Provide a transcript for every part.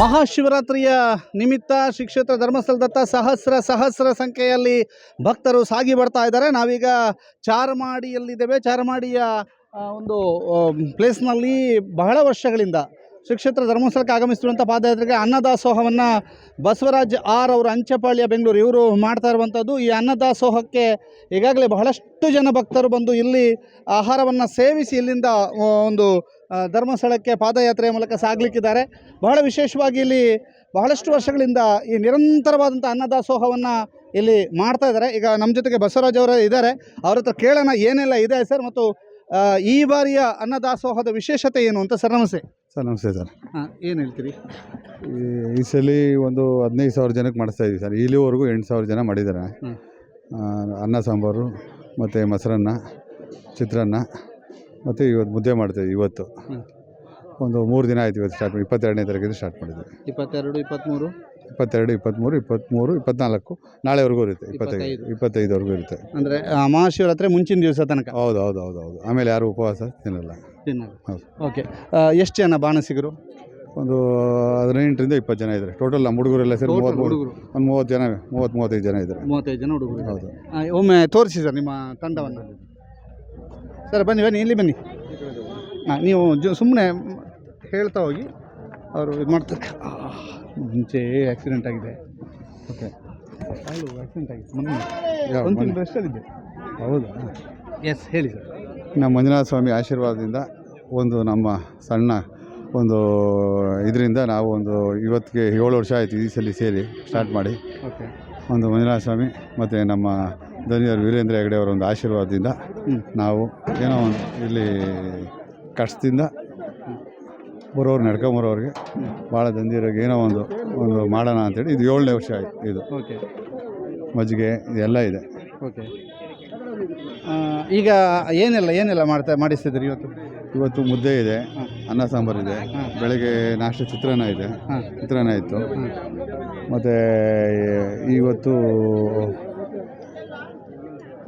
ಮಹಾಶಿವರಾತ್ರಿಯ ನಿಮಿತ್ತ ಶ್ರೀ ಕ್ಷೇತ್ರ ಧರ್ಮಸ್ಥಳದತ್ತ ಸಹಸ್ರ ಸಹಸ್ರ ಸಂಖ್ಯೆಯಲ್ಲಿ ಭಕ್ತರು ಸಾಗಿ ಬರ್ತಾ ಇದ್ದಾರೆ. ನಾವೀಗ ಚಾರ್ಮಾಡಿಯಲ್ಲಿದ್ದೇವೆ. ಚಾರ್ಮಾಡಿಯ ಒಂದು ಪ್ಲೇಸ್ನಲ್ಲಿ ಬಹಳ ವರ್ಷಗಳಿಂದ ಶ್ರೀ ಕ್ಷೇತ್ರ ಧರ್ಮಸ್ಥಳಕ್ಕೆ ಆಗಮಿಸಿರುವಂಥ ಪಾದಯಾತ್ರೆಗೆ ಅನ್ನದಾಸೋಹವನ್ನು ಬಸವರಾಜ್ ಆರ್ ಅವರು ಅಂಚೆಪಾಳ್ಯ, ಬೆಂಗಳೂರು ಇವರು ಮಾಡ್ತಾ ಇರುವಂಥದ್ದು. ಈ ಅನ್ನದಾಸೋಹಕ್ಕೆ ಈಗಾಗಲೇ ಬಹಳಷ್ಟು ಜನ ಭಕ್ತರು ಬಂದು ಇಲ್ಲಿ ಆಹಾರವನ್ನು ಸೇವಿಸಿ ಇಲ್ಲಿಂದ ಒಂದು ಧರ್ಮಸ್ಥಳಕ್ಕೆ ಪಾದಯಾತ್ರೆಯ ಮೂಲಕ ಸಾಗಲಿಕ್ಕಿದ್ದಾರೆ. ಬಹಳ ವಿಶೇಷವಾಗಿ ಇಲ್ಲಿ ಬಹಳಷ್ಟು ವರ್ಷಗಳಿಂದ ಈ ನಿರಂತರವಾದಂಥ ಅನ್ನದಾಸೋಹವನ್ನು ಇಲ್ಲಿ ಮಾಡ್ತಾ ಇದ್ದಾರೆ. ಈಗ ನಮ್ಮ ಜೊತೆಗೆ ಬಸವರಾಜ್ ಅವರು ಇದ್ದಾರೆ. ಅವ್ರ ಹತ್ರ ಕೇಳೋಣ ಏನೆಲ್ಲ ಇದೆ ಸರ್ ಮತ್ತು ಈ ಬಾರಿಯ ಅನ್ನದಾಸೋಹದ ವಿಶೇಷತೆ ಏನು ಅಂತ ಸರ್, ನಮಸ್ತೆ. ಸರ್ ನಮಸ್ತೆ ಸರ್. ಏನು ಹೇಳ್ತೀರಿ? ಈ- ಸಲ ಒಂದು ಹದಿನೈದು ಸಾವಿರ ಜನಕ್ಕೆ ಮಾಡಿಸ್ತಾ ಇದ್ದೀವಿ ಸರ್. ಇಲ್ಲಿವರೆಗೂ ಎಂಟು ಸಾವಿರ ಜನ ಮಾಡಿದ್ದಾರೆ. ಅನ್ನ ಸಾಂಬಾರು ಮತ್ತು ಮೊಸರನ್ನ ಚಿತ್ರಾನ್ನ ಮತ್ತು ಇವತ್ತು ಮುದ್ದೆ ಮಾಡ್ತಾಯಿದ್ವಿ ಇವತ್ತು. ಒಂದು ಮೂರು ದಿನ ಆಯ್ತು ಇವತ್ತು ಸ್ಟಾರ್ಟ್ ಇಪ್ಪತ್ತೆರಡನೇ ತಾರೀಕಿಂದ ಸ್ಟಾರ್ಟ್ ಮಾಡಿದ್ವಿ. ಇಪ್ಪತ್ತೆರಡು ಇಪ್ಪತ್ತ್ಮೂರು? ಇಪ್ಪತ್ತೆರಡು ಇಪ್ಪತ್ತ್ಮೂರು ಇಪ್ಪತ್ತ್ಮೂರು ಇಪ್ಪತ್ನಾಲ್ಕು ನಾಳೆವರೆಗೂ ಇರುತ್ತೆ. ಇಪ್ಪತ್ತೈದು ಇಪ್ಪತ್ತೈದು. ಇಪ್ಪತ್ತೈದವರೆಗೂ ಇರುತ್ತೆ. ಅಂದರೆ ಮಹಾಶಿವರಾತ್ರಿ ಮುಂಚಿನ ದಿವಸ ತನಕ? ಹೌದು ಹೌದು ಹೌದು ಹೌದು. ಆಮೇಲೆ ಯಾರು ಉಪವಾಸ ತಿನ್ನಲ್ಲ. ಹೌದು. ಓಕೆ ಎಷ್ಟು ಜನ ಬಾಣಸಿಗರು? ಒಂದು ಹದಿನೆಂಟರಿಂದ ಇಪ್ಪತ್ತು ಜನ ಇದ್ದಾರೆ. ಟೋಟಲ್ ನಮ್ಮ ಹುಡುಗರೆಲ್ಲ ಸೇರಿ ಮೂವತ್ತು ಹುಡುಗರು. ಒಂದು ಮೂವತ್ತು ಜನ ಮೂವತ್ತು ಮೂವತ್ತೈದು ಜನ ಇದ್ದಾರೆ. ಮೂವತ್ತೈದು ಜನ ಹುಡುಗರು ಹೌದು. ಆ, ಒಮ್ಮೆ ತೋರಿಸಿ ಸರ್ ನಿಮ್ಮ ತಂಡವನ್ನು. ಸರ್ ಬನ್ನಿ ಬನ್ನಿ ಇಲ್ಲಿ ಬನ್ನಿ. ಹಾಂ ನೀವು ಸುಮ್ಮನೆ ಹೇಳ್ತಾ ಹೋಗಿ ಅವರು ಇದು ಮಾಡ್ತಾರೆ. ಆ, ಮುಂಚೆ ಆಕ್ಸಿಡೆಂಟ್ ಆಗಿದೆ. ಓಕೆ ಆಕ್ಸಿಡೆಂಟ್ ಆಗಿದೆ. ಮೊನ್ನೆ. ಯಾವ ಒಂದು? ತಿಂಗಳು ಹೌದಾ? ಎಸ್ ಹೇಳಿ ಸರ್. ನಮ್ಮ ಮಂಜುನಾಥ ಸ್ವಾಮಿ ಆಶೀರ್ವಾದದಿಂದ ಒಂದು ನಮ್ಮ ಸಣ್ಣ ಒಂದು ಇದರಿಂದ ನಾವು ಒಂದು ಇವತ್ತಿಗೆ ಏಳು ವರ್ಷ ಆಯಿತು ಈ ಸಲ ಸೇರಿ ಸ್ಟಾರ್ಟ್ ಮಾಡಿ. ಒಂದು ಮಂಜುನಾಥ ಸ್ವಾಮಿ ಮತ್ತು ನಮ್ಮ ಧ್ವನಿಯವರು ವೀರೇಂದ್ರ ಹೆಗಡೆ ಅವರ ಒಂದು ಆಶೀರ್ವಾದದಿಂದ ನಾವು ಏನೋ ಒಂದು ಇಲ್ಲಿ ಕಷ್ಟದಿಂದ ಬರೋರು ನಡ್ಕೊಂಬರೋರಿಗೆ ಭಾಳ ದಂದಿರೋರಿಗೆ ಏನೋ ಒಂದು ಒಂದು ಮಾಡೋಣ ಅಂತೇಳಿ ಇದು ಏಳನೇ ವರ್ಷ ಆಯಿತು ಇದು. ಓಕೆ. ಮಜ್ಜಿಗೆ ಇದೆಲ್ಲ ಇದೆ. ಓಕೆ. ಈಗ ಏನೆಲ್ಲ ಏನೆಲ್ಲ ಮಾಡ್ತಾ ಮಾಡಿಸ್ತಿದ್ರಿ ಇವತ್ತು? ಇವತ್ತು ಮುದ್ದೆ ಇದೆ ಅನ್ನ ಸಾಂಬಾರು ಇದೆ. ಬೆಳಗ್ಗೆ ನಾಷ್ಟ ಚಿತ್ರಾನ್ನ ಇದೆ ಚಿತ್ರಾನ್ನ ಇತ್ತು ಮತ್ತು ಇವತ್ತು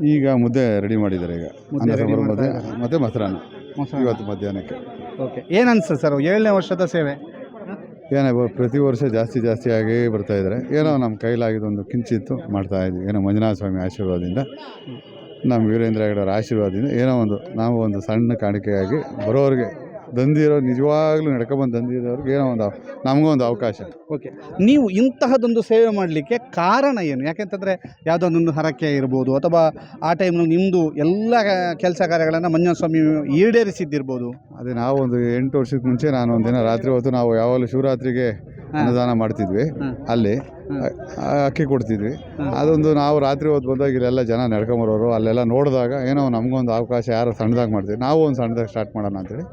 ಈಗ ಮುದ್ದೆ ರೆಡಿ ಮಾಡಿದ್ದಾರೆ ಈಗ. ಅನ್ನ ಸಾಂಬಾರು ಮುದ್ದೆ. ಮತ್ತು ಮೊಸರನ್ನ. ಇವತ್ತು ಮಧ್ಯಾಹ್ನಕ್ಕೆ. ಓಕೆ. ಏನು ಸರ್ ಏಳನೇ ವರ್ಷದ ಸೇವೆ? ಏನೋ ಪ್ರತಿ ವರ್ಷ ಜಾಸ್ತಿ ಜಾಸ್ತಿ ಆಗಿ ಬರ್ತಾಯಿದ್ದಾರೆ ಏನೋ ನಮ್ಮ ಕೈಲಾಗಿದ್ದು ಒಂದು ಕಿಂಚಿತ್ತು ಮಾಡ್ತಾ ಇದ್ವಿ. ಏನೋ ಮಂಜುನಾಥ ಸ್ವಾಮಿ ಆಶೀರ್ವಾದದಿಂದ. ನಮ್ಮ ವೀರೇಂದ್ರ ಹೆಗಡೆ ಅವರ ಆಶೀರ್ವಾದದಿಂದ ಏನೋ ಒಂದು ನಾವು ಒಂದು ಸಣ್ಣ ಕಾಣಿಕೆಯಾಗಿ ಬರೋರಿಗೆ ದಂದಿರೋ ನಿಜವಾಗ್ಲೂ ನಡ್ಕೊಂಬಂದು ದಂದಿರೋರಿಗೆ ಏನೋ ಒಂದು ನಮಗೂ ಒಂದು ಅವಕಾಶ. ಓಕೆ. ನೀವು ಇಂತಹದೊಂದು ಸೇವೆ ಮಾಡಲಿಕ್ಕೆ ಕಾರಣ ಏನು? ಯಾಕೆಂತಂದರೆ ಯಾವುದೋ ಒಂದು ಹರಕೆ ಇರ್ಬೋದು ಅಥವಾ ಆ ಟೈಮ್ನಲ್ಲಿ ನಿಮ್ಮದು ಎಲ್ಲ ಕೆಲಸ ಕಾರ್ಯಗಳನ್ನು ಮಂಜುನಾಥ ಸ್ವಾಮಿ ಈಡೇರಿಸಿದ್ದಿರ್ಬೋದು. ಅದೇ ನಾವು ಒಂದು ಎಂಟು ವರ್ಷಕ್ಕೆ ಮುಂಚೆ ನಾನು ಒಂದಿನ ರಾತ್ರಿ ಹೊತ್ತು ನಾವು ಯಾವಾಗಲೂ ಶಿವರಾತ್ರಿಗೆ ಅನ್ನದಾನ ಮಾಡ್ತಿದ್ವಿ. ಅಲ್ಲಿ. ಅಕ್ಕಿ ಕೊಡ್ತಿದ್ವಿ. ಅದೊಂದು ನಾವು ರಾತ್ರಿ ಹೊತ್ತು ಬಂದಾಗ ಇಲ್ಲೆಲ್ಲ ಜನ ನಡ್ಕೊಂಬರೋರು ಅಲ್ಲೆಲ್ಲ ನೋಡಿದಾಗ ಏನೋ ನಮಗೊಂದು ಅವಕಾಶ ಯಾರು ಸಣ್ಣದಾಗಿ ಮಾಡ್ತೀವಿ ನಾವು ಒಂದು ಸಣ್ಣದಾಗಿ ಸ್ಟಾರ್ಟ್ ಮಾಡೋಣ ಅಂತೇಳಿ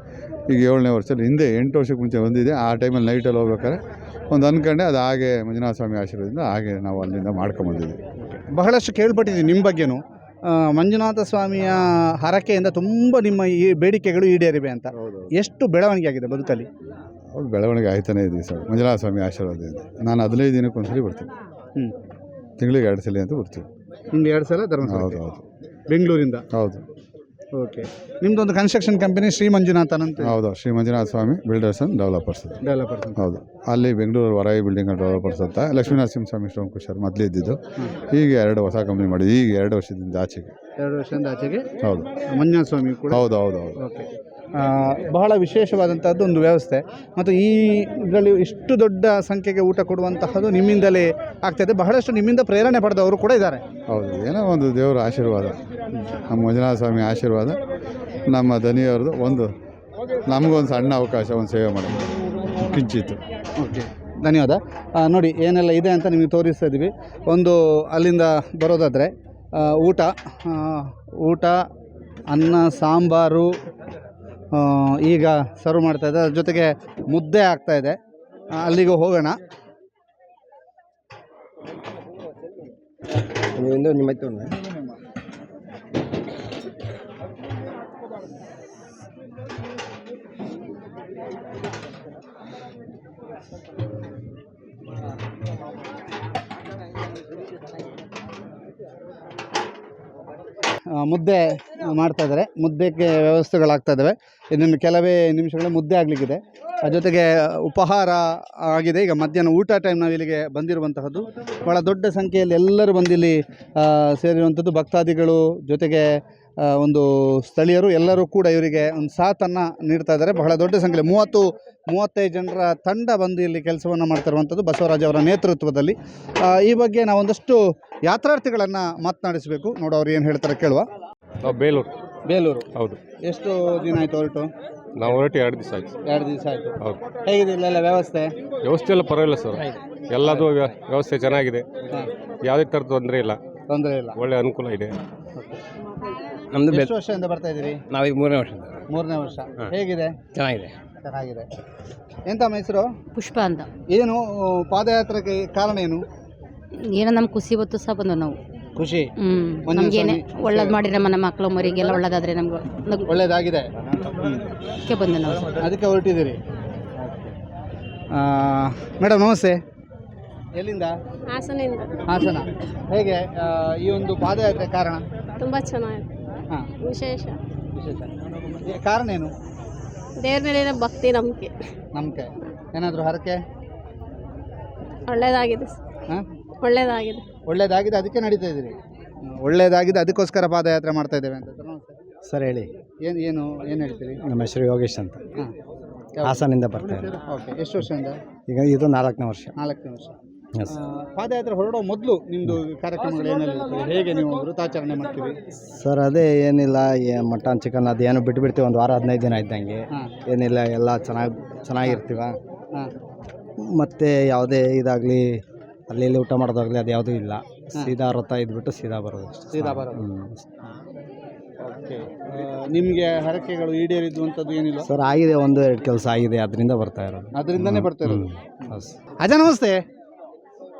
ಈಗ ಏಳನೇ ವರ್ಷದಲ್ಲಿ ಹಿಂದೆ ಎಂಟು ವರ್ಷಕ್ಕೆ ಮುಂಚೆ ಬಂದಿದೆ ಆ ಟೈಮಲ್ಲಿ ನೈಟಲ್ಲಿ ಹೋಗ್ಬೇಕಾದ್ರೆ ಒಂದು ಅಂದ್ಕೊಂಡೆ ಅದು ಹಾಗೆ ಮಂಜುನಾಥ ಸ್ವಾಮಿ ಆಶೀರ್ವಾದದಿಂದ ಹಾಗೆ ನಾವು ಅಲ್ಲಿಂದ ಮಾಡ್ಕೊಂಬಂದಿದ್ವಿ ಬಹಳಷ್ಟು ಕೇಳ್ಪಟ್ಟಿದ್ದೀವಿ ನಿಮ್ಮ ಬಗ್ಗೆನೂ. ಮಂಜುನಾಥ ಸ್ವಾಮಿಯ ಹರಕೆಯಿಂದ ತುಂಬ ನಿಮ್ಮ ಈ ಬೇಡಿಕೆಗಳು ಈಡೇರಿವೆ ಅಂತ. ಎಷ್ಟು ಬೆಳವಣಿಗೆ ಆಗಿದೆ ಬದುಕಲ್ಲಿ? ಹೌದು ಬೆಳವಣಿಗೆ ಆಯ್ತಾನೆ ಇದ್ದೀವಿ ಸರ್. ಮಂಜುನಾಥ ಸ್ವಾಮಿ ಆಶೀರ್ವಾದದಿಂದ ನಾನು ಹದಿನೈದು ದಿನಕ್ಕೆ ಒಂದ್ಸಲಿ ಬರ್ತೀನಿ. ಹ್ಞೂ ತಿಂಗಳಿಗೆ ಎರಡು ಸಲ ಅಂತ ಬರ್ತೀವಿ. ನಿಮ್ದು ಎರಡು ಸಲ ಧರ್ಮ ಹೌದು ಹೌದು. ಬೆಂಗಳೂರಿಂದ? ಹೌದು. ಓಕೆ. ನಿಮ್ದೊಂದು ಕನ್ಸ್ಟ್ರಕ್ಷನ್ ಕಂಪನಿ ಶ್ರೀ ಮಂಜುನಾಥನ್ ಅಂತ? ಹೌದು Shri Manjunatha Swamy builders and developers developers ಹೌದು. ಅಲ್ಲಿ ಬೆಂಗಳೂರು ವರಾಯಿ ಬಿಲ್ಡಿಂಗ್ ಅಂಡ್ ಡೆವಲಪರ್ಸ್ ಅಂತ ಲಕ್ಷ್ಮೀನರಸಿಂಹ ಸ್ವಾಮಿ ಶೋಂಕುಶರ್ ಮೊದಲೇ ಇದ್ದಿದ್ದು. ಈಗ ಎರಡು ಹೊಸ ಕಂಪ್ನಿ ಮಾಡಿದ್ವಿ. ಈಗ ಎರಡು ವರ್ಷದಿಂದ ಆಚೆಗೆ. ಎರಡು ವರ್ಷದಿಂದ ಆಚೆಗೆ? ಹೌದು. ಮಂಜುನಾಥ ಸ್ವಾಮಿ ಕೂಡ? ಹೌದು ಹೌದು ಹೌದು. ಓಕೆ. ಬಹಳ ವಿಶೇಷವಾದಂಥದ್ದು ಒಂದು ವ್ಯವಸ್ಥೆ. ಮತ್ತು ಈ ಇದರಲ್ಲಿ ಇಷ್ಟು ದೊಡ್ಡ ಸಂಖ್ಯೆಗೆ ಊಟ ಕೊಡುವಂತಹದ್ದು ನಿಮ್ಮಿಂದಲೇ ಆಗ್ತಾಯಿದೆ ಬಹಳಷ್ಟು ನಿಮ್ಮಿಂದ ಪ್ರೇರಣೆ ಪಡೆದವರು ಕೂಡ ಇದ್ದಾರೆ. ಹೌದು ಏನೋ ಒಂದು ದೇವರ ಆಶೀರ್ವಾದ ನಮ್ಮ ಮಂಜುನಾಥ ಸ್ವಾಮಿ ಆಶೀರ್ವಾದ ನಮ್ಮ ದನಿಯವ್ರದ್ದು ಒಂದು ನಮಗೊಂದು ಸಣ್ಣ ಅವಕಾಶ ಒಂದು ಸೇವೆ ಮಾಡೋದು ಕಿಂಚಿತ್ತು. ಓಕೆ ಧನ್ಯವಾದ. ನೋಡಿ ಏನೆಲ್ಲ ಇದೆ ಅಂತ ನಿಮಗೆ ತೋರಿಸ್ತಾ ಇದ್ದೀವಿ. ಒಂದು ಅಲ್ಲಿಂದ ಬರೋದಾದರೆ ಊಟ ಊಟ ಅನ್ನ ಸಾಂಬಾರು ಈಗ ಸರ್ವ್ ಮಾಡ್ತಾ ಇದೆ. ಅದ್ರ ಜೊತೆಗೆ ಮುದ್ದೆ ಆಗ್ತಾ ಇದೆ. ಅಲ್ಲಿಗೆ ಹೋಗೋಣ. ಮುದ್ದೆ ಮಾಡ್ತಾ ಇದ್ದಾರೆ. ಮುದ್ದೆಗೆ ವ್ಯವಸ್ಥೆಗಳಾಗ್ತಾ ಇದ್ದಾವೆ. ಇನ್ನೊಂದು ಕೆಲವೇ ನಿಮಿಷಗಳು ಮುದ್ದೆ ಆಗಲಿಕ್ಕಿದೆ. ಜೊತೆಗೆ ಉಪಹಾರ ಆಗಿದೆ. ಈಗ ಮಧ್ಯಾಹ್ನ ಊಟ ಟೈಮ್ ನಾವು ಇಲ್ಲಿಗೆ ಬಂದಿರುವಂತಹದ್ದು. ಭಾಳ ದೊಡ್ಡ ಸಂಖ್ಯೆಯಲ್ಲಿ ಎಲ್ಲರೂ ಬಂದಿಲ್ಲಿ ಸೇರಿರುವಂಥದ್ದು ಭಕ್ತಾದಿಗಳು ಜೊತೆಗೆ ಒಂದು ಸ್ಥಳೀಯರು ಎಲ್ಲರೂ ಕೂಡ ಇವರಿಗೆ ಒಂದು ಸಾಥನ್ನು ನೀಡ್ತಾ ಇದ್ದಾರೆ. ಬಹಳ ದೊಡ್ಡ ಸಂಖ್ಯೆಯಲ್ಲಿ ಮೂವತ್ತು, ಮೂವತ್ತೈದು ಜನರ ತಂಡ ಬಂದು ಇಲ್ಲಿ ಕೆಲಸವನ್ನು ಮಾಡ್ತಿರುವಂಥದ್ದು ಬಸವರಾಜ್ ಅವರ ನೇತೃತ್ವದಲ್ಲಿ. ಈ ಬಗ್ಗೆ ನಾವೊಂದಷ್ಟು ಯಾತ್ರಾರ್ಥಿಗಳನ್ನು ಮಾತನಾಡಿಸಬೇಕು. ನೋಡೋ ಅವ್ರು ಏನು ಹೇಳ್ತಾರೆ ಕೇಳುವ. ನಾವು ಬೇಲೂರು. ಬೇಲೂರು. ಹೌದು. ಎಷ್ಟು ದಿನ ಆಯಿತು ಹೊರಟು? ನಾವು ಹೊರಟು ಎರಡು ದಿವಸ ಆಯ್ತು. ಎರಡು ದಿವಸ ಆಯಿತು. ಹೌದು. ಹೇಗಿದೆ ಇಲ್ಲೆಲ್ಲ ವ್ಯವಸ್ಥೆ? ವ್ಯವಸ್ಥೆ ಎಲ್ಲ ಪರವಾಗಿಲ್ಲ ಸರ್. ಎಲ್ಲದು ವ್ಯ- ವ್ಯವಸ್ಥೆ ಚೆನ್ನಾಗಿದೆ. ಯಾವುದೇ ಥರದ ತೊಂದರೆ ಇಲ್ಲ. ತೊಂದರೆ ಇಲ್ಲ. ಒಳ್ಳೆ ಅನುಕೂಲ ಇದೆ. ನಮ್ದು ಎಷ್ಟು ವರ್ಷದಿಂದ ಬರ್ತಾ ಇದ್ದೀರಿ? ನಾವೀಗ ಮೂರನೇ ವರ್ಷ ಮೂರನೇ ವರ್ಷ. ಹೇಗಿದೆ? ಚೆನ್ನಾಗಿದೆ. ಚೆನ್ನಾಗಿದೆ. ಎಂತ ಮೈಸೂರು ಪುಷ್ಪ ಅಂತ. ಏನು ಪಾದಯಾತ್ರೆಗೆ ಕಾರಣ ಏನು? ಏನೋ ನಮ್ಮ ಖುಷಿ ಬತ್ತು ಸಹ ಬಂದವು ನಾವು. ಖುಷಿ. ನಮ್ಗೇನೆ ಒಳ್ಳೇದು ಮಾಡಿ ನಮ್ಮ ಮಕ್ಕಳು ಮರಿಗೆಲ್ಲ ಒಳ್ಳೇದಾದ್ರೆ ನಮ್ಗೆ. ಒಳ್ಳೇದಾಗಿದೆ. ಅದಕ್ಕೆ ಬಂದೆ ನಾವು ಅದಕ್ಕೆ ಹೊರಟಿದ್ದೀರಿ. ಮೇಡಮ್ ನಮಸ್ತೆ. ಎಲ್ಲಿಂದ? ಹಾಸನ ಹಾಸನ. ಹೇಗೆ ಆ, ಈ ಒಂದು ಪಾದಯಾತ್ರೆ ಕಾರಣ? ತುಂಬ ಚೆನ್ನಾಗಿದೆ. ಹಾಂ. ವಿಶೇಷ. ವಿಶೇಷ. ಕಾರಣ ಏನು? ದೇವ್ರ ಮೇಲಿನ ಭಕ್ತಿ ನಂಬಿಕೆ. ನಂಬಿಕೆ. ಏನಾದರೂ ಹರಕೆ? ಒಳ್ಳೇದಾಗಿದೆ. ಹಾಂ? ಒಳ್ಳೇದಾಗಿದೆ. ಒಳ್ಳೇದಾಗಿದೆ ಅದಕ್ಕೆ ನಡೀತಾ ಇದ್ದೀರಿ. ಒಳ್ಳೇದಾಗಿದೆ ಅದಕ್ಕೋಸ್ಕರ ಪಾದಯಾತ್ರೆ ಮಾಡ್ತಾ ಇದ್ದೇವೆ ಅಂತ. ಸರ್ ಹೇಳಿ. ಏನು ಏನು ಏನು ಹೇಳ್ತೀರಿ? ನಮ್ಮ ಹೆಸರು ಯೋಗೇಶ್ ಅಂತ. ಹಾಂ ಹಾಸನಿಂದ ಓಕೆ ಎಷ್ಟು ವರ್ಷದಿಂದ? ಈಗ ಇದು ನಾಲ್ಕನೇ ವರ್ಷ. ನಾಲ್ಕನೇ ವರ್ಷ. ಎಸ್ ಆ, ಪಾದಯಾತ್ರೆ ಹೊರಡೋ ಮೊದಲು ನಿಮ್ಮದು ಕಾರ್ಯಕ್ರಮಗಳು ಏನೆಲ್ಲ ಇರ್ತದೆ ಹೇಗೆ ನೀವು ವೃತಾಚರಣೆ ಮಾಡ್ತೀರಿ? ಸರ್ ಅದೇ ಏನಿಲ್ಲ ಏ- ಮಟನ್ ಚಿಕನ್ ಅದು ಏನು ಬಿಟ್ಬಿಡ್ತೀವಿ ಒಂದು ವಾರ ಹದಿನೈದು ದಿನ ಇದ್ದಂಗೆ. ಹಾಂ. ಏನಿಲ್ಲ ಎಲ್ಲ ಚೆನ್ನಾಗಿ ಚೆನ್ನಾಗಿರ್ತೀವ. ಹಾಂ. ಮತ್ತು ಯಾವುದೇ ಇದಾಗಲಿ ಅಲ್ಲಿ ಇಲ್ಲಿ ಊಟ ಮಾಡೋದಾಗಲಿ ಅದು ಯಾವುದೂ ಇಲ್ಲ. ಸೀದಾ ವ್ರತ ಇದ್ಬಿಟ್ಟು ಸೀದಾ ಬರೋದು ಅಷ್ಟೇ. ಸೀದಾ ಬರೋದು. ಓಕೆ. ನಿಮಗೆ ಹರಕೆಗಳು ಈಡೇರಿದ್ದುವಂಥದ್ದು ಏನಿಲ್ಲ? ಸರ್ ಆಗಿದೆ ಒಂದು ಎರಡು ಕೆಲಸ ಆಗಿದೆ ಅದರಿಂದ ಬರ್ತಾ ಇರೋದು. ಅದರಿಂದನೇ ಬರ್ತಾ ಇರೋದು. ಅಜ್ಜ ಅಜ ನಮಸ್ತೆ.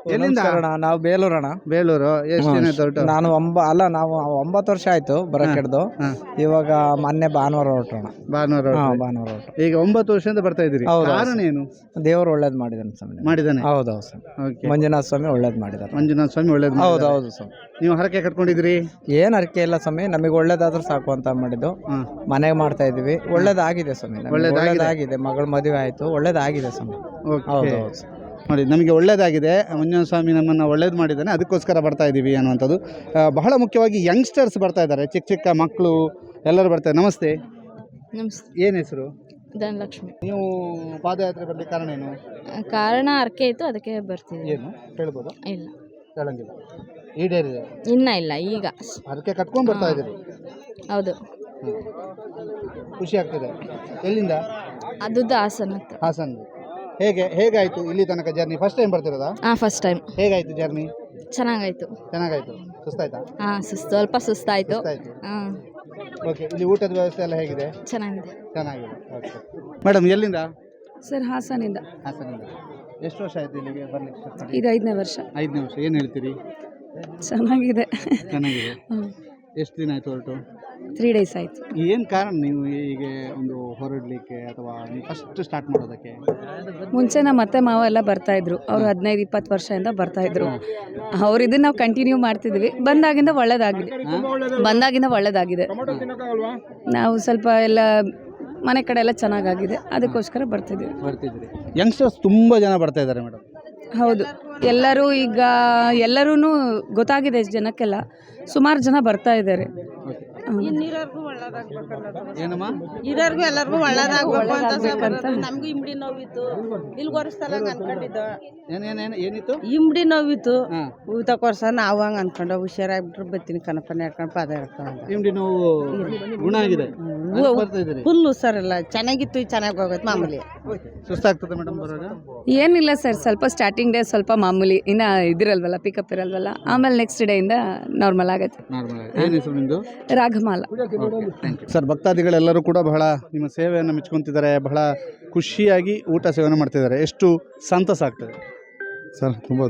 ಎಲ್ಲಿಂದ? ನಾವು ಬೇಲೂರಣ ಬೇಲೂರು. ಎಷ್ಟು ದಿನ ಆಯ್ತು ಹೊರಟು ನಾನು ಒಂಬ ಅಲ್ಲ ನಾವು ಒಂಬತ್ತು ವರ್ಷ ಆಯ್ತು ಬರಕ್ ಹಿಡ್ದು. ಹಾಂ. ಇವಾಗ ಮೊನ್ನೆ ಭಾನುವಾರ ಹೊರಟೋಣ ಭಾನುವಾರ ಹಾ ಭಾನುವಾರ ಹೊರಟು. ಈಗ ಒಂಬತ್ತು ವರ್ಷದಿಂದ ಬರ್ತಾ ಇದ್ದೀರಿ. ಹೌದು. ಕಾರಣ ಏನು? ದೇವ್ರು ಒಳ್ಳೇದ್ ಮಾಡಿದಾನೆ ಸ್ವಾಮಿ. ಮಾಡಿದಾನೆ ಹೌದು ಹೌದು ಸ್ವಾಮಿ. ಮಂಜುನಾಥ ಸ್ವಾಮಿ ಒಳ್ಳೇದ್ ಮಾಡಿದಾರೆ ಮಂಜುನಾಥ ಸ್ವಾಮಿ ಒಳ್ಳೇದು ಹೌದು ಹೌದು ಸ್ವಾಮಿ. ನೀವು ಹರಕೆ ಕಟ್ಕೊಂಡಿದ್ರಿ ಏನ್ ಹರಕೆ ಇಲ್ಲ ಸ್ವಾಮಿ. ನಮಗೆ ಒಳ್ಳೇದಾದ್ರೂ ಸಾಕು ಅಂತ ಮಾಡಿದ್ದು. ಹಾಂ. ಮನೆಗೆ ಮಾಡ್ತಾ ಇದೀವಿ ಒಳ್ಳೇದಾಗಿದೆ ಸ್ವಾಮಿ. ನಮ್ಗೆ ಒಳ್ಳೇದಾಗಿದೆ. ಒಳ್ಳೇದಾಗಿದೆ. ಮಗಳ ಮದುವೆ ಆಯ್ತು. ಒಳ್ಳೇದಾಗಿದೆ ಸ್ವಾಮಿ. ಹೌದು ಓಕೆ ಹೌದು ಸ್ವಾಮಿ. ನೋಡಿ ನಮಗೆ ಒಳ್ಳೆಯದಾಗಿದೆ ಮಂಜುನಾಥ ಸ್ವಾಮಿ ನಮ್ಮನ್ನು ಒಳ್ಳೇದು ಮಾಡಿದ್ದಾನೆ. ಅದಕ್ಕೋಸ್ಕರ ಬರ್ತಾ ಇದ್ದೀವಿ ಅನ್ನುವಂಥದ್ದು. ಬಹಳ ಮುಖ್ಯವಾಗಿ ಯಂಗ್ಸ್ಟರ್ಸ್ ಬರ್ತಾ ಇದ್ದಾರೆ. ಚಿಕ್ಕ ಚಿಕ್ಕ ಮಕ್ಕಳು ಎಲ್ಲರೂ ಬರ್ತಾರೆ. ನಮಸ್ತೆ. ನಮಸ್ತೆ. ಏನು ಹೆಸರು? ಧನಲಕ್ಷ್ಮಿ. ನೀವು ಪಾದಯಾತ್ರೆ ಬರಲಿ ಕಾರಣ ಏನು? ಕಾರಣ ಅರ್ಕೆ ಇತ್ತು. ಅದಕ್ಕೆ ಬರ್ತೀವಿ ಏನು? ಹೇಳ್ಬೋದು ಇಲ್ಲ. ಹೇಳಂಗಿಲ್ಲ. ಈಡೇರಿದೆ ಇನ್ನ ಇಲ್ಲ ಈಗ. ಅದಕ್ಕೆ ಕಟ್ಕೊಂಡು ಬರ್ತಾ ಇದ್ದೀರಿ? ಹೌದು. ಖುಷಿ ಆಗ್ತದೆ. ಎಲ್ಲಿಂದ? ಅದು ಹಾಸನ ಹತ್ರ. ಹಾಸನ್ ಹೇಗೆ ಹೇಗಾಯ್ತು ಇಲ್ಲಿ ತನಕ ಜರ್ನಿ ಫಸ್ಟ್ ಟೈಮ್ ಬರ್ತಿರೋದಾ? ಆ ಫಸ್ಟ್ ಟೈಮ್ ಹೇಗಾಯ್ತು ಜರ್ನಿ ಚೆನ್ನಾಗಾಯ್ತು. ಚೆನ್ನಾಗಾಯ್ತು. ಸುಸ್ತಾಯ್ತಾ? ಹಾಂ ಸುಸ್ತು ಸ್ವಲ್ಪ ಸುಸ್ತಾಯ್ತು. ಸುಸ್ತಾಯ್ತು. ಹಾಂ. ಓಕೆ ಇಲ್ಲಿ ಊಟದ ವ್ಯವಸ್ಥೆ ಎಲ್ಲ ಹೇಗಿದೆ? ಚೆನ್ನಾಗಿದೆ. ಚೆನ್ನಾಗಿದೆ ಓಕೆ ಮೇಡಮ್ ಎಲ್ಲಿಂದ? ಸರ್ ಹಾಸನಿಂದ. ಹಾಸನಿಂದ. ಎಷ್ಟು ವರ್ಷ ಆಯ್ತು ಇಲ್ಲಿಗೆ ಬರ್ಲಿಕ್ಕೆ ಇದು ಐದನೇ ವರ್ಷ. ಐದನೇ ವರ್ಷ. ಏನು ಹೇಳ್ತೀರಿ? ಚೆನ್ನಾಗಿದೆ. ಚೆನ್ನಾಗಿದೆ. ಎಷ್ಟು ದಿನ ಆಯ್ತು ಹೊರಟು? ತ್ರೀ ಡೇಸ್ ಆಯಿತು. ಏನು ಕಾರಣ ನೀವು ಹೀಗೆ ಒಂದು ಹೊರಡಲಿಕ್ಕೆ ಅಥವಾ ನೀವು ಫಸ್ಟ್ ಸ್ಟಾರ್ಟ್ ಮಾಡೋದಕ್ಕೆ? ಮುಂಚೆ ನಮ್ಮ ಅತ್ತೆ ಮಾವ ಎಲ್ಲ ಬರ್ತಾ ಇದ್ರು. ಅವರು ಹದಿನೈದು ಇಪ್ಪತ್ತು ವರ್ಷದಿಂದ ಬರ್ತಾ ಇದ್ರು. ಅವ್ರು ಇದನ್ನ ನಾವು ಕಂಟಿನ್ಯೂ ಮಾಡ್ತಿದ್ವಿ. ಬಂದಾಗಿಂದ ಒಳ್ಳೇದಾಗಿದೆ. ಬಂದಾಗಿಂದ ಒಳ್ಳೇದಾಗಿದೆ. ನಾವು ಸ್ವಲ್ಪ ಎಲ್ಲ ಮನೆ ಕಡೆ ಎಲ್ಲ ಚೆನ್ನಾಗಾಗಿದೆ. ಅದಕ್ಕೋಸ್ಕರ ಬರ್ತಿದ್ದೀವಿ ಬರ್ತಿದ್ರಿ. ಯಂಗ್ಸ್ಟರ್ಸ್ ತುಂಬ ಜನ ಬರ್ತಾ ಇದ್ದಾರೆ ಮೇಡಮ್. ಹೌದು. ಎಲ್ಲರೂ ಈಗ ಎಲ್ಲರೂ ಗೊತ್ತಾಗಿದೆ ಜನಕ್ಕೆಲ್ಲ. ಸುಮಾರು ಜನ ಬರ್ತಾ ಇದ್ದಾರೆ. ಏನಮ್ಮ? ಇರೋರ್ಗು ಎಲ್ಲರಿಗೂ ಒಳ್ಳೇದಾಗ್ಬೇಕು ಅಂತ ಒಳ್ಳೇದಾಗ್ಬೇಕಂತ. ನಮಗೂ ಇಮ್ಡಿ ನೋವಿತ್ತು. ಇಲ್ಲಿ ಕೊರಿಸ್ತಲ್ಲ ಅನ್ಕೊಂಡಿದ್ದು. ಏನೇನು ಏನಿತ್ತು? ಇಮ್ಡಿ ನೋವಿತ್ತು. ಊತ ಕೊರ್ಸ ನಾವು ಹಂಗೆ ಅನ್ಕೊಂಡು ಹುಷಾರಾಗ್ಬಿಟ್ರೆ ಬತ್ತೀನಿ ಕನಪನ ಹಾಡ್ಕೊಂಡು ಪಾದ ಹಿಡ್ಕೊಂಡು ನಿಮ್ದು ನೋವು ಗುಣ ಆಗಿದೆ. ಅದಕ್ಕೆ ಸರ್ ಎಲ್ಲ ಚೆನ್ನಾಗಿತ್ತು ಚೆನ್ನಾಗಿ ಹೋಗುತ್ತೆ ಮಾಮೂಲಿ. ಸುಸ್ತಾಗ್ತದೆ ಮೇಡಮ್ ಬರೋದು? ಏನಿಲ್ಲ ಸರ್ ಸ್ವಲ್ಪ ಸ್ಟಾರ್ಟಿಂಗ್ ಡೇ ಸ್ವಲ್ಪ ಮಾಮೂಲಿ. ಇನ್ನು ಇದಿರಲ್ವಲ್ಲ ಪಿಕಪ್ ಇರಲ್ವಲ್ಲ. ಆಮೇಲೆ ನೆಕ್ಸ್ಟ್ ಡೇ ಇಂದ ನಾರ್ಮಲ್ ಆಗುತ್ತೆ. ನಾರ್ಮಲ್ ಏನು ಹೆಸರು ನಿಮ್ಮದು ರಾಗಮಾಲ ಸರ್ ಭಕ್ತಾದಿಗಳೆಲ್ಲರೂ ಕೂಡ ಬಹಳ ನಿಮ್ಮ ಸೇವೆಯನ್ನು ಮೆಚ್ಕೊತಿದ್ದಾರೆ ಬಹಳ ಖುಷಿಯಾಗಿ ಊಟ ಸೇವನೆ ಮಾಡ್ತಿದ್ದಾರೆ. ಎಷ್ಟು ಸಂತಸ ಆಗ್ತದೆ? ಸರ್ ತುಂಬ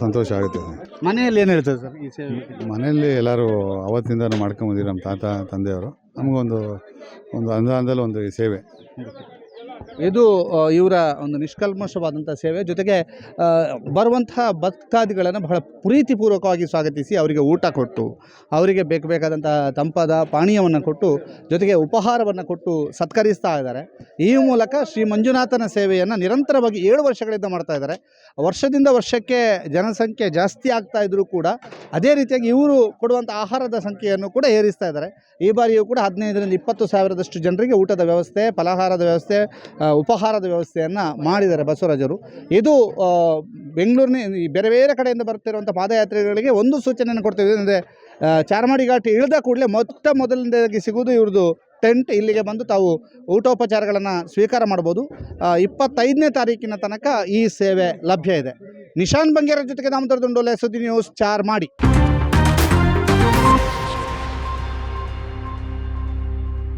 ಸಂತೋಷ ಆಗುತ್ತೆ. ಮನೆಯಲ್ಲಿ ಏನು ಹೇಳ್ತದೆ ಸರ್ ಈ ಸೇವೆ? ಮನೆಯಲ್ಲಿ ಎಲ್ಲರೂ ಅವತ್ತಿಂದ ಮಾಡ್ಕೊಂಬಂದಿರಿ ನಮ್ಮ ತಾತ ತಂದೆಯವರು. ನಮಗೊಂದು ಒಂದು ಅನುದಾನದಲ್ಲಿ ಒಂದು ಸೇವೆ. ಇದು ಇವರ ಒಂದು ನಿಷ್ಕಲ್ಮಶವಾದಂಥ ಸೇವೆ. ಜೊತೆಗೆ ಬರುವಂತಹ ಭಕ್ತಾದಿಗಳನ್ನು ಬಹಳ ಪ್ರೀತಿಪೂರ್ವಕವಾಗಿ ಸ್ವಾಗತಿಸಿ ಅವರಿಗೆ ಊಟ ಕೊಟ್ಟು, ಅವರಿಗೆ ಬೇಕು ಬೇಕಾದಂಥ ತಂಪಾದ ಪಾನೀಯವನ್ನು ಕೊಟ್ಟು, ಜೊತೆಗೆ ಉಪಹಾರವನ್ನು ಕೊಟ್ಟು ಸತ್ಕರಿಸ್ತಾ ಇದ್ದಾರೆ. ಈ ಮೂಲಕ ಶ್ರೀ ಮಂಜುನಾಥನ ಸೇವೆಯನ್ನು ನಿರಂತರವಾಗಿ ಏಳು ವರ್ಷಗಳಿಂದ ಮಾಡ್ತಾ ಇದ್ದಾರೆ. ವರ್ಷದಿಂದ ವರ್ಷಕ್ಕೆ ಜನಸಂಖ್ಯೆ ಜಾಸ್ತಿ ಆಗ್ತಾ ಇದ್ದರೂ ಕೂಡ ಅದೇ ರೀತಿಯಾಗಿ ಇವರು ಕೊಡುವಂಥ ಆಹಾರದ ಸಂಖ್ಯೆಯನ್ನು ಕೂಡ ಏರಿಸ್ತಾ ಇದ್ದಾರೆ. ಈ ಬಾರಿಯೂ ಕೂಡ ಹದಿನೈದರಿಂದ ಇಪ್ಪತ್ತು ಸಾವಿರದಷ್ಟು ಜನರಿಗೆ ಊಟದ ವ್ಯವಸ್ಥೆ, ಫಲಾಹಾರದ ವ್ಯವಸ್ಥೆ ಉಪಹಾರದ ವ್ಯವಸ್ಥೆಯನ್ನು ಮಾಡಿದ್ದಾರೆ ಬಸವರಾಜರು. ಇದು ಬೆಂಗಳೂರಿನ ಬೇರೆ ಬೇರೆ ಕಡೆಯಿಂದ ಬರ್ತಿರುವಂಥ ಪಾದಯಾತ್ರಿಗಳಿಗೆ ಒಂದು ಸೂಚನೆಯನ್ನು ಕೊಡ್ತೀವಿ ಅಂದರೆ ಚಾರ್ಮಾಡಿ ಘಾಟ್ ಇಳಿದ ಕೂಡಲೇ ಮೊತ್ತ ಮೊದಲನೇದಾಗಿ ಸಿಗುವುದು ಇವ್ರದ್ದು ಟೆಂಟ್. ಇಲ್ಲಿಗೆ ಬಂದು ತಾವು ಊಟೋಪಚಾರಗಳನ್ನು ಸ್ವೀಕಾರ ಮಾಡ್ಬೋದು ಇಪ್ಪತ್ತೈದನೇ ತಾರೀಕಿನ ತನಕ ಈ ಸೇವೆ ಲಭ್ಯ ಇದೆ. ನಿಶಾನ್ ಬಂಗೇರ ಜೊತೆಗೆ ನಾಮತರ ದುಂಡೋಲೆ ಸುದ್ದಿ ನ್ಯೂಸ್ ಚಾರ್ ಮಾಡಿ